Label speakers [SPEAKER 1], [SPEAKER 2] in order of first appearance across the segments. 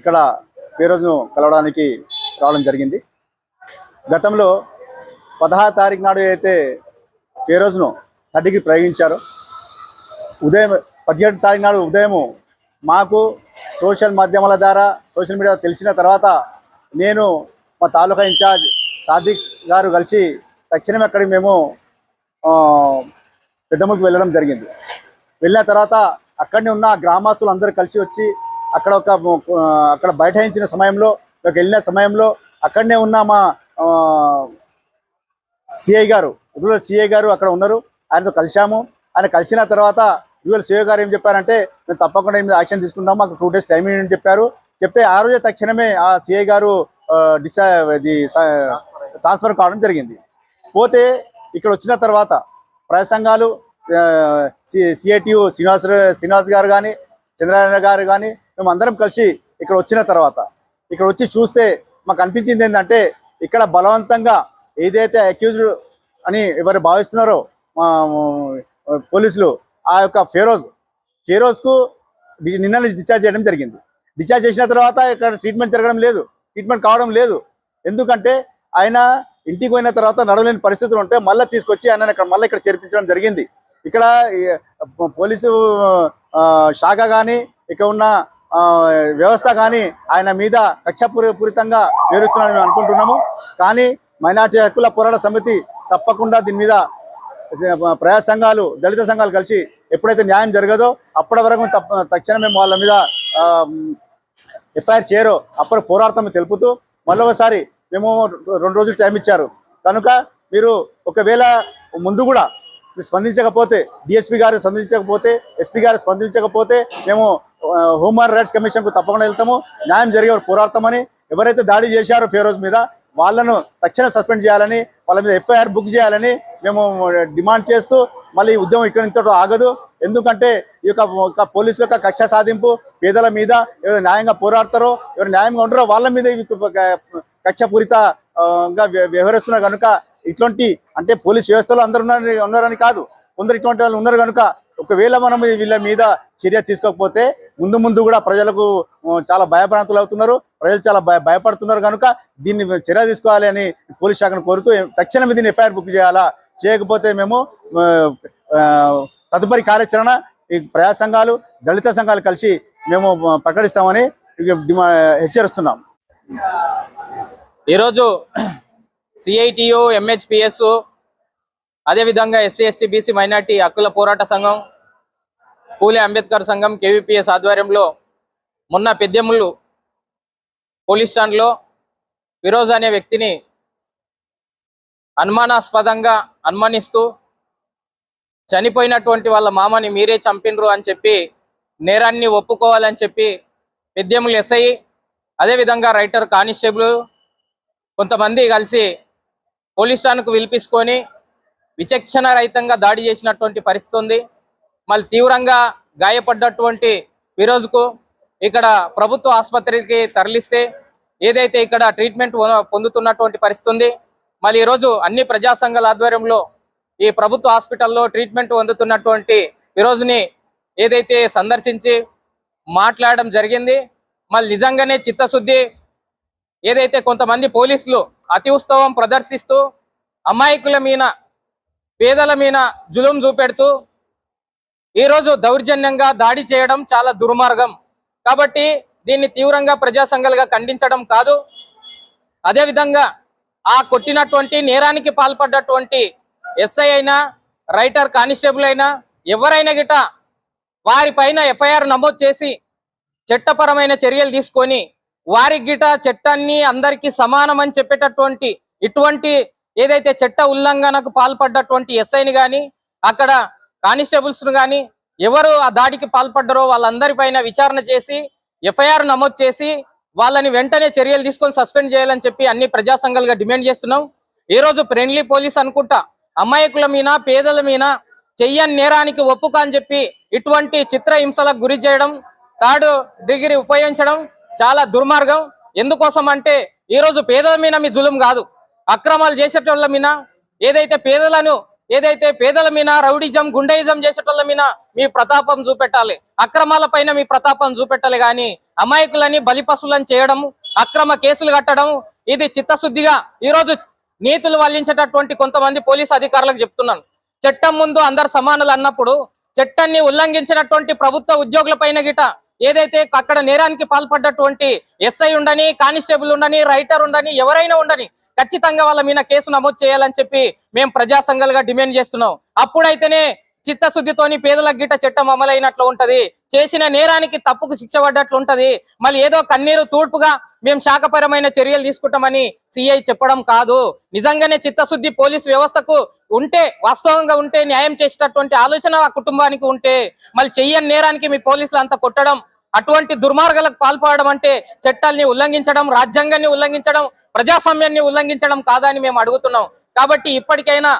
[SPEAKER 1] ఇక్కడ ఫిరోజ్ను కలవడానికి రావడం జరిగింది. గతంలో పదహారు తారీఖు నాడు అయితే ఫిరోజ్ను థర్టీకి ప్రయోగించారు ఉదయం పదిహేడు తారీఖు నాడు ఉదయం మాకు సోషల్ మాధ్యమాల ద్వారా సోషల్ మీడియా తెలిసిన తర్వాత నేను మా తాలూకా ఇన్ఛార్జ్ సాదిక్ గారు కలిసి తక్షణం అక్కడికి మేము ఆ, పెద్దమ్మకి వెళ్ళడం జరిగింది. వెళ్ళిన తర్వాత అక్కడనే ఉన్న గ్రామస్తులు అందరూ కలిసి వచ్చి అక్కడ ఒక అక్కడ బైఠాయించిన సమయంలో ఒక వెళ్ళిన సమయంలో అక్కడనే ఉన్న మా సిఐ గారు రూరల్ సిఐ గారు అక్కడ ఉన్నారు. ఆయనతో కలిశాము. ఆయన కలిసిన తర్వాత రూరల్ సిఐ గారు ఏం చెప్పారంటే మేము తప్పకుండా మీద యాక్షన్ తీసుకుంటాం. మాకు టూ డేస్ టైం ఇవ్వండి అని చెప్పారు. చెప్తే ఆ రోజే తక్షణమే ఆ సిఐ గారు డిశ్చార్జ్ ఇది ట్రాన్స్ఫర్ కావడం జరిగింది. పోతే ఇక్కడ వచ్చిన తర్వాత ప్రజా సంఘాలు సిఐటియు శ్రీనివాస్ శ్రీనివాస్ గారు కానీ చంద్రారాయణ గారు కానీ మేము అందరం కలిసి ఇక్కడ వచ్చిన తర్వాత ఇక్కడ వచ్చి చూస్తే మాకు అనిపించింది ఏంటంటే ఇక్కడ బలవంతంగా ఏదైతే అక్యూజ్డ్ అని ఎవరు భావిస్తున్నారో మా పోలీసులు ఆ యొక్క ఫెరోజ్ ఫెరోజ్కు నిన్న డిశ్చార్జ్ చేయడం జరిగింది. డిశ్చార్జ్ చేసిన తర్వాత ఇక్కడ ట్రీట్మెంట్ జరగడం లేదు ట్రీట్మెంట్ కావడం లేదు. ఎందుకంటే ఆయన ఇంటికి పోయిన తర్వాత నడవలేని పరిస్థితులు ఉంటే మళ్ళీ తీసుకొచ్చి ఆయన ఇక్కడ మళ్ళీ ఇక్కడ చేర్పించడం జరిగింది. ఇక్కడ పోలీసు శాఖ కానీ ఇక్కడ ఉన్న వ్యవస్థ కానీ ఆయన మీద కక్షపూరి పూరితంగా వివరిస్తున్నారని మేము అనుకుంటున్నాము. కానీ మైనార్టీ హక్కుల పోరాట సమితి తప్పకుండా దీని మీద ప్రజా సంఘాలు దళిత సంఘాలు కలిసి ఎప్పుడైతే న్యాయం జరగదో అప్పటి వరకు తప్ప తక్షణమే మేము వాళ్ళ మీద ఎఫ్ఐఆర్ చేయరో అప్పుడు పోరాడతాం తెలుపుతూ మరొకసారి మేము రెండు రోజులు టైం ఇచ్చారు. కనుక మీరు ఒకవేళ ముందు కూడా మీరు స్పందించకపోతే డిఎస్పీ గారు స్పందించకపోతే ఎస్పీ గారు స్పందించకపోతే మేము హ్యూమన్ రైట్స్ కమిషన్కు తప్పకుండా వెళ్తాము. న్యాయం జరిగే పోరాడతామని ఎవరైతే దాడి చేశారో ఫిరోజ్ మీద వాళ్ళను తక్షణ సస్పెండ్ చేయాలని వాళ్ళ మీద ఎఫ్ఐఆర్ బుక్ చేయాలని మేము డిమాండ్ చేస్తూ మళ్ళీ ఉద్యమం ఇక్కడ ఇంతతో ఆగదు. ఎందుకంటే ఈ యొక్క ఒక పోలీసుల యొక్క కక్ష సాధింపు పేదల మీద ఎవరు న్యాయంగా పోరాడతారో ఎవరు న్యాయంగా ఉండరో వాళ్ళ మీద ఇవి కక్షపూరిత వ్యవహరిస్తున్నారు కనుక ఇటువంటి అంటే పోలీస్ వ్యవస్థలో అందరు ఉన్నారని కాదు. కొందరు ఇటువంటి వాళ్ళు ఉన్నారు కనుక ఒకవేళ మనం వీళ్ళ మీద చర్య తీసుకోకపోతే ముందు ముందు కూడా ప్రజలకు చాలా భయభ్రాంతులు అవుతున్నారు. ప్రజలు చాలా భయ భయపడుతున్నారు కనుక దీన్ని చర్య తీసుకోవాలి అని పోలీస్ శాఖను కోరుతూ తక్షణమే దీన్ని ఎఫ్ఐఆర్ బుక్ చేయాలా? చేయకపోతే మేము తదుపరి కార్యాచరణ ఈ ప్రజా సంఘాలు దళిత సంఘాలు కలిసి మేము ప్రకటిస్తామని డిమా- హెచ్చరిస్తున్నాం.
[SPEAKER 2] ఈరోజు సిఐటియు ఎంహెచ్పిఎస్ అదేవిధంగా ఎస్సీ ఎస్టీ బీసీ మైనార్టీ హక్కుల పోరాట సంఘం పూలే అంబేద్కర్ సంఘం కేవీపీఎస్ ఆధ్వర్యంలో మొన్న పెద్దెముళ్ళు పోలీస్ స్టాండ్లో ఫిరోజ్ అనే వ్యక్తిని అనుమానాస్పదంగా అనుమానిస్తూ చనిపోయినటువంటి వాళ్ళ మామని మీరే చంపినరు అని చెప్పి నేరాన్ని ఒప్పుకోవాలని చెప్పి పెద్దెములు ఎస్ఐ అదేవిధంగా రైటర్ కానిస్టేబుల్ కొంతమంది కలిసి పోలీస్ స్టాండ్కు పిలిపించుకొని విచక్షణ రహితంగా దాడి చేసినటువంటి పరిస్థితి ఉంది. మళ్ళీ తీవ్రంగా గాయపడ్డటువంటి ఫిరోజ్కు ఇక్కడ ప్రభుత్వ ఆసుపత్రికి తరలిస్తే ఏదైతే ఇక్కడ ట్రీట్మెంట్ పొందుతున్నటువంటి పరిస్థితి ఉంది. మళ్ళీ ఈరోజు అన్ని ప్రజా సంఘాల ఆధ్వర్యంలో ఈ ప్రభుత్వ హాస్పిటల్లో ట్రీట్మెంట్ పొందుతున్నటువంటి ఫిరోజ్ని ఏదైతే సందర్శించి మాట్లాడడం జరిగింది మళ్ళీ నిజంగానే చిత్తశుద్ధి ఏదైతే కొంతమంది పోలీసులు అతి ఉత్సవం ప్రదర్శిస్తూ అమాయకుల మీద పేదల మీద జులుం చూపెడుతూ ఈరోజు దౌర్జన్యంగా దాడి చేయడం చాలా దుర్మార్గం. కాబట్టి దీన్ని తీవ్రంగా ప్రజాసంఘాలుగా ఖండించడం కాదు. అదేవిధంగా ఆ కొట్టినటువంటి నేరానికి పాల్పడ్డటువంటి ఎస్ఐ అయినా రైటర్ కానిస్టేబుల్ అయినా ఎవరైనా గిట వారి పైన ఎఫ్ఐఆర్ నమోదు చేసి చట్టపరమైన చర్యలు తీసుకొని వారి గిట చట్టాన్ని అందరికీ సమానం అని చెప్పేటటువంటి ఇటువంటి ఏదైతే చట్ట ఉల్లంఘనకు పాల్పడ్డటువంటి ఎస్ఐని కానీ అక్కడ కానిస్టేబుల్స్ను కానీ ఎవరు ఆ దాడికి పాల్పడ్డారో వాళ్ళందరిపైన విచారణ చేసి ఎఫ్ఐఆర్ నమోదు చేసి వాళ్ళని వెంటనే చర్యలు తీసుకొని సస్పెండ్ చేయాలని చెప్పి అన్ని ప్రజా సంఘాలుగా డిమాండ్ చేస్తున్నాం. ఈ రోజు ఫ్రెండ్లీ పోలీస్ అనుకుంటా అమాయకుల మీద పేదల మీద చెయ్యని నేరానికి ఒప్పుక అని చెప్పి ఇటువంటి చిత్ర హింసలకు గురి చేయడం థర్డ్ డిగ్రీ ఉపయోగించడం చాలా దుర్మార్గం. ఎందుకోసం అంటే ఈరోజు పేదల మీద మీ జులుం కాదు. అక్రమాలు చేసేటోళ్ళ మీద ఏదైతే పేదలను ఏదైతే పేదల మీద రౌడిజం గుండెయిజం చేసేటోళ్ళ మీద మీ ప్రతాపం చూపెట్టాలి. అక్రమాల పైన మీ ప్రతాపం చూపెట్టాలి కానీ అమాయకులని బలిపశులను చేయడం అక్రమ కేసులు కట్టడం ఇది చిత్తశుద్ధిగా ఈరోజు నీతులు వల్లించేటటువంటి కొంతమంది పోలీసు అధికారులకు చెప్తున్నాను. చట్టం ముందు అందరు సమానులు అన్నప్పుడు చట్టాన్ని ఉల్లంఘించినటువంటి ప్రభుత్వ ఉద్యోగుల పైన గిట ఏదైతే అక్కడ నేరానికి పాల్పడ్డటువంటి ఎస్ఐ ఉండని కానిస్టేబుల్ ఉండని రైటర్ ఉండని ఎవరైనా ఉండని ఖచ్చితంగా వాళ్ళ మీద కేసు నమోదు చేయాలని చెప్పి మేము ప్రజా సంఘాలుగా డిమాండ్ చేస్తున్నాం. అప్పుడైతేనే చిత్తశుద్ధితోని పేదల గిట్ట చట్టం అమలైనట్లు ఉంటది. చేసిన నేరానికి తప్పుకు శిక్ష పడ్డట్లు ఉంటది. మళ్ళీ ఏదో కన్నీరు తూర్పుగా మేము శాఖపరమైన చర్యలు తీసుకుంటామని సిఐ చెప్పడం కాదు. నిజంగానే చిత్తశుద్ధి పోలీస్ వ్యవస్థకు ఉంటే వాస్తవంగా ఉంటే న్యాయం చేసేటటువంటి ఆలోచన ఆ కుటుంబానికి ఉంటే మళ్ళీ చెయ్యని నేరానికి మీ పోలీసులు అంత కొట్టడం అటువంటి దుర్మార్గాలకు పాల్పడడం అంటే చట్టాల్ని ఉల్లంఘించడం రాజ్యాంగాన్ని ఉల్లంఘించడం ప్రజాస్వామ్యాన్ని ఉల్లంఘించడం కాదని మేము అడుగుతున్నాం. కాబట్టి ఇప్పటికైనా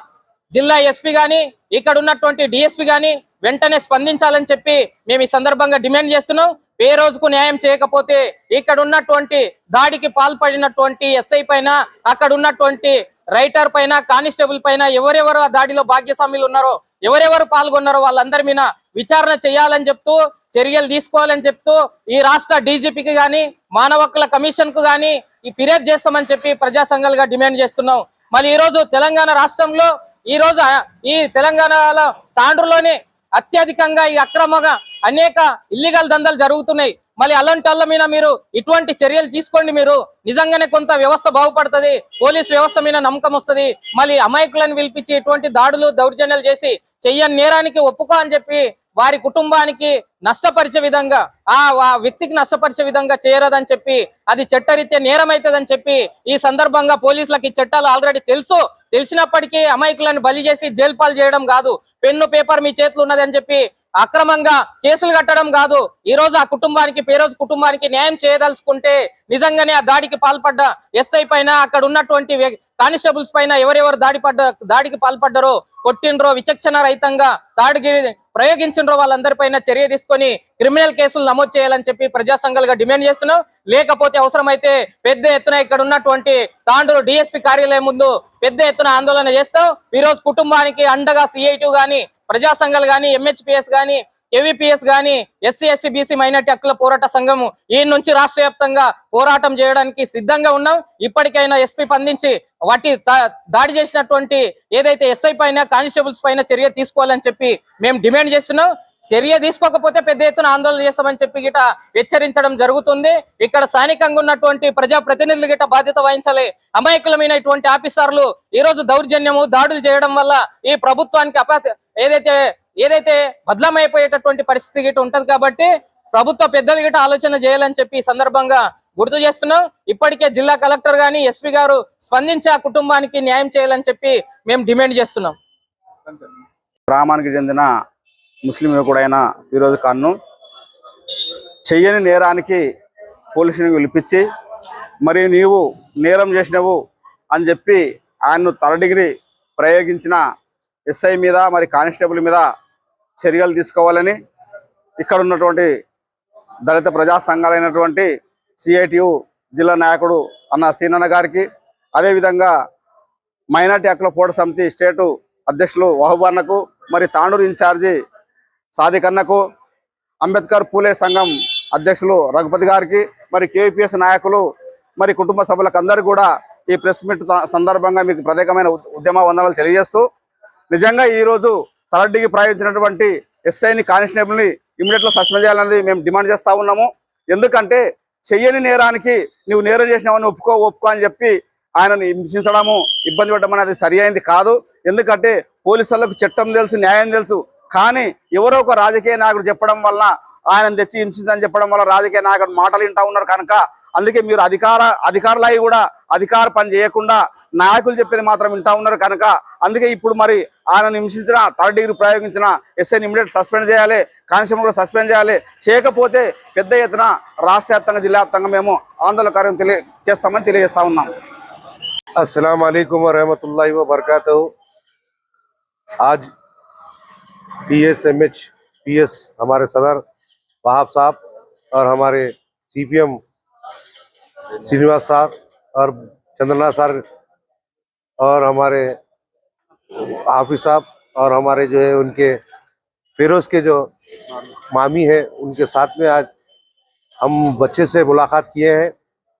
[SPEAKER 2] జిల్లా ఎస్పీ గాని ఇక్కడ ఉన్నటువంటి డిఎస్పీ గాని వెంటనే స్పందించాలని చెప్పి మేము ఈ సందర్భంగా డిమాండ్ చేస్తున్నాం. ఏ రోజుకు న్యాయం చేయకపోతే ఇక్కడ ఉన్నటువంటి దాడికి పాల్పడినటువంటి ఎస్ఐ పైన అక్కడ ఉన్నటువంటి రైటర్ పైన కానిస్టేబుల్ పైన ఎవరెవరు ఆ దాడిలో భాగ్యస్వాములు ఉన్నారో ఎవరెవరు పాల్గొన్నారో వాళ్ళందరి మీద విచారణ చేయాలని చెప్తూ చర్యలు తీసుకోవాలని చెప్తూ ఈ రాష్ట్ర డీజీపీకి కానీ మానవ హక్కుల కమిషన్కు కానీ ఈ ఫిర్యాదు చేస్తామని చెప్పి ప్రజా సంఘాలుగా డిమాండ్ చేస్తున్నాం. మళ్ళీ ఈరోజు తెలంగాణ రాష్ట్రంలో ఈ రోజు ఈ తెలంగాణలో తాండ్రులోనే అత్యధికంగా ఈ అక్రమంగా అనేక ఇల్లీగల్ దందాలు జరుగుతున్నాయి. మళ్ళీ అలాంటి వాళ్ళ మీద మీరు ఇటువంటి చర్యలు తీసుకోండి మీరు. నిజంగానే కొంత వ్యవస్థ బాగుపడుతుంది. పోలీస్ వ్యవస్థ మీద నమ్మకం వస్తుంది. మళ్ళీ అమాయకులను పిలిపించి ఇటువంటి దాడులు దౌర్జన్యాలు చేసి చెయ్యని నేరానికి ఒప్పుకో అని చెప్పి వారి కుటుంబానికి నష్టపరిచే విధంగా ఆ ఆ వ్యక్తికి నష్టపరిచే విధంగా చేయరదని చెప్పి అది చట్టరీత్యా నేరం అవుతుందని చెప్పి ఈ సందర్భంగా పోలీసులకు ఈ చట్టాలు ఆల్రెడీ తెలుసు. తెలిసినప్పటికీ అమాయకులను బలి చేసి జైలు పాలు చేయడం కాదు. పెన్ను పేపర్ మీ చేతులు ఉన్నదని చెప్పి అక్రమంగా కేసులు కట్టడం కాదు. ఈ రోజు ఆ కుటుంబానికి పేరోజు కుటుంబానికి న్యాయం చేయదలుచుకుంటే నిజంగానే ఆ దాడికి పాల్పడ్డ ఎస్ఐ పైన అక్కడ ఉన్నటువంటి కానిస్టేబుల్స్ పైన ఎవరెవరు దాడి పడ్డ దాడికి పాల్పడ్డారో కొట్టిండ్రో విచక్షణ రహితంగా దాడికి ప్రయోగించిండ్రో వాళ్ళందరిపైన చర్య తీసుకొని క్రిమినల్ కేసులు నమోదు చేయాలని చెప్పి ప్రజా సంఘాలుగా డిమాండ్ చేస్తున్నాం. లేకపోతే అవసరమైతే పెద్ద ఎత్తున ఇక్కడ ఉన్నటువంటి తాండూరు డిఎస్పీ కార్యాలయం ముందు పెద్ద ఎత్తున ఆందోళన చేస్తాం. ఈరోజు కుటుంబానికి అండగా సిఐటి గాని ప్రజా సంఘాలు గాని ఎంహెచ్పిఎస్ గాని ఏవిపిఎస్ గాని ఎస్సీ ఎస్టీ బీసీ మైనార్టీ హక్కుల పోరాట సంఘం ఈ నుంచి రాష్ట్ర వ్యాప్తంగా పోరాటం చేయడానికి సిద్ధంగా ఉన్నాం. ఇప్పటికైనా ఎస్పీ స్పందించి వాటి దా- దాడి చేసినటువంటి ఏదైతే ఎస్ఐ పైన కానిస్టేబుల్స్ పైన చర్య తీసుకోవాలని చెప్పి మేము డిమాండ్ చేస్తున్నాం. చర్య తీసుకోకపోతే పెద్ద ఎత్తున ఆందోళన చేస్తామని చెప్పి గిట హెచ్చరించడం జరుగుతుంది. ఇక్కడ స్థానికంగా ఉన్నటువంటి ప్రజా ప్రతినిధులు గిట బాధ్యత వహించాలి. అమాయకులమైనటువంటి ఆఫీసర్లు ఈ రోజు దౌర్జన్యము దాడులు చేయడం వల్ల ఈ ప్రభుత్వానికి అపా ఏదైతే ఏదైతే బదలమైపోయేటటువంటి పరిస్థితి గిట ఉంటది కాబట్టి ప్రభుత్వ పెద్దలు గిట ఆలోచన చేయాలని చెప్పి ఈ సందర్భంగా గుర్తు చేస్తున్నాం. ఇప్పటికే జిల్లా కలెక్టర్ గాని ఎస్పీ గారు స్పందించి ఆ కుటుంబానికి న్యాయం చేయాలని చెప్పి మేము డిమాండ్ చేస్తున్నాం.
[SPEAKER 3] గ్రామానికి చెందిన ముస్లిం యువకుడైన ఫిరోజ్ ఖాన్ను చెయ్యని నేరానికి పోలీసుని పిలిపించి మరి నీవు నేరం చేసినవు అని చెప్పి ఆయన్ను థర్డ్ డిగ్రీ ప్రయోగించిన ఎస్ఐ మీద మరి కానిస్టేబుల్ మీద చర్యలు తీసుకోవాలని ఇక్కడ ఉన్నటువంటి దళిత ప్రజా సంఘాలైనటువంటి సిఐటియు జిల్లా నాయకుడు అన్న సీనన్న గారికి అదేవిధంగా మైనార్టీ హక్కుల పోట సమితి స్టేటు అధ్యక్షులు వహుబార్నకు మరి తాండూరు ఇన్ఛార్జి సాదికన్నకు అంబేద్కర్ పూలే సంఘం అధ్యక్షులు రఘుపతి గారికి మరి కేవీపీఎస్ నాయకులు మరి కుటుంబ సభ్యులకు అందరూ కూడా ఈ ప్రెస్ మీట్ సందర్భంగా మీకు ప్రత్యేకమైన ఉద్యమ వందనాలు తెలియజేస్తూ నిజంగా ఈ రోజు ప్రయోగించినటువంటి ఎస్ఐని కానిస్టేబుల్ని ఇమీడియట్లో సస్పెండ్ చేయాలని మేము డిమాండ్ చేస్తూ ఉన్నాము. ఎందుకంటే చెయ్యని నేరానికి నువ్వు నేరం చేసినావని ఒప్పుకో ఒప్పుకో అని చెప్పి ఆయనను హింసించడము ఇబ్బంది పెట్టడం అనేది సరి అయింది కాదు. ఎందుకంటే పోలీసులకు చట్టం తెలుసు న్యాయం తెలుసు. కానీ ఎవరో ఒక రాజకీయ నాయకుడు చెప్పడం వలన ఆయన తెచ్చి హింసించని చెప్పడం వల్ల రాజకీయ నాయకుడు మాటలు వింటా ఉన్నారు కనుక అందుకే మీరు అధికార అధికారులై కూడా అధికార పని చేయకుండా నాయకులు చెప్పేది మాత్రం వింటా ఉన్నారు కనుక అందుకే ఇప్పుడు మరి ఆయన హింసించిన థర్డ్ డిగ్రీ ప్రయోగించిన ఎస్ఐని ఇమీడియట్ సస్పెండ్ చేయాలి కానిస్టేబుల్ కూడా సస్పెండ్ చేయాలి చేయకపోతే పెద్ద ఎత్తున రాష్ట్ర వ్యాప్తంగా జిల్లా వ్యాప్తంగా మేము ఆందోళన కార్యం తెలియ చేస్తామని తెలియజేస్తా ఉన్నాం
[SPEAKER 4] अस्सलाम वालेकुम वरहमतुल्लाहि वबरकातुहू आज डीएसएमएच पीएस हमारे सदर वहाब साहब और हमारे सीपीएम श्रीनिवास साहब और चंद्रनाथ सर और हमारे हाफिज साहब और हमारे जो है उनके फिरोज के जो मामी है, उनके साथ में आज हम बच्चे से मुलाकात किए हैं,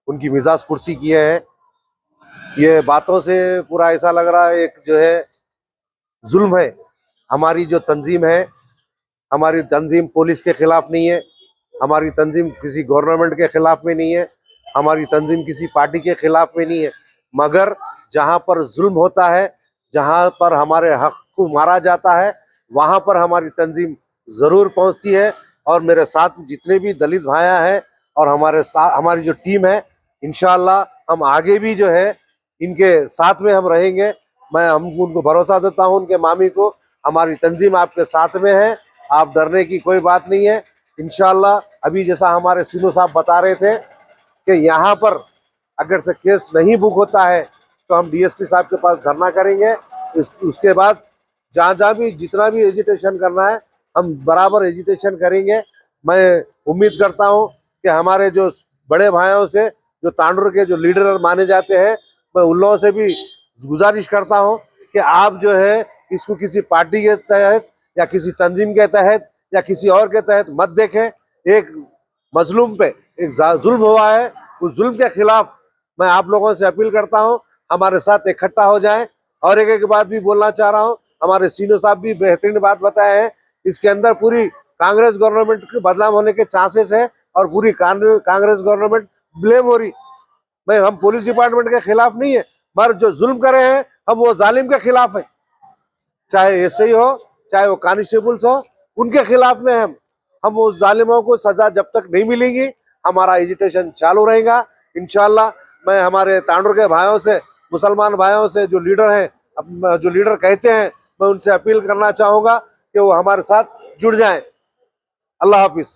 [SPEAKER 4] उनकी मिजाज पुरसी किए हैं। ये बातों से पूरा ऐसा लग रहा है, एक जो है जुल्म है। हमारी जो तंजीम है, हमारी तंजीम पुलिस के खिलाफ नहीं है, हमारी तंजीम किसी गवर्नमेंट के खिलाफ में नहीं है। हमारी तंजीम किसी पार्टी के खिलाफ में नहीं है, मगर जहाँ पर जुल्म होता है, जहाँ पर हमारे हक को मारा जाता है, वहाँ पर हमारी तंजीम ज़रूर पहुँचती है। और मेरे साथ जितने भी दलित भाया हैं और हमारे साथ हमारी जो टीम है इन हम आगे भी जो है, इनके साथ में हम रहेंगे। मैं हम उनको भरोसा देता हूँ, उनके मामी को। हमारी तंजीम आपके साथ में है, आप डरने की कोई बात नहीं है। इनशाला अभी जैसा हमारे सीनो साहब बता रहे थे कि यहाँ पर अगर से केस नहीं बुक होता है तो हम डीएसपी साहब के पास धरना करेंगे। इस, उसके बाद जहाँ जहाँ भी जितना भी एजिटेशन करना है हम बराबर एजिटेशन करेंगे। मैं उम्मीद करता हूँ कि हमारे जो बड़े भाइयों से जो तांडुर के जो लीडर माने जाते हैं मैं उन लोगों से भी गुजारिश करता हूँ कि आप जो है इसको किसी पार्टी के तहत या किसी तंजीम के तहत या किसी और के तहत मत देखें। एक मजलूम पे एक जुल्म हुआ है, उस जुल्म के खिलाफ मैं आप लोगों से अपील करता हूँ, हमारे साथ इकट्ठा हो जाएँ। और एक एक बात भी बोलना चाह रहा हूँ, हमारे सीनो साहब भी बेहतरीन बात बताए हैं। इसके अंदर पूरी कांग्रेस गवर्नमेंट के बदनाम होने के चांसेस है और पूरी कांग्रेस गवर्नमेंट ब्लेम हो रही। भाई हम पुलिस डिपार्टमेंट के खिलाफ नहीं है, मगर जो जुल्म करे हैं, हम वो जालिम के खिलाफ है। चाहे एस हो, चाहे वो कांस्टेबल्स हो, उनके खिलाफ में हम हम उस जालिमों को सजा जब तक नहीं मिलेगी हमारा एजिटेशन चालू रहेगा। इनशाला मैं हमारे तांडुर के भाइयों से, मुसलमान भाइयों से जो लीडर हैं जो लीडर कहते हैं, मैं उनसे अपील करना चाहूँगा कि वो हमारे साथ जुड़ जाएँ। अल्लाह हाफिज।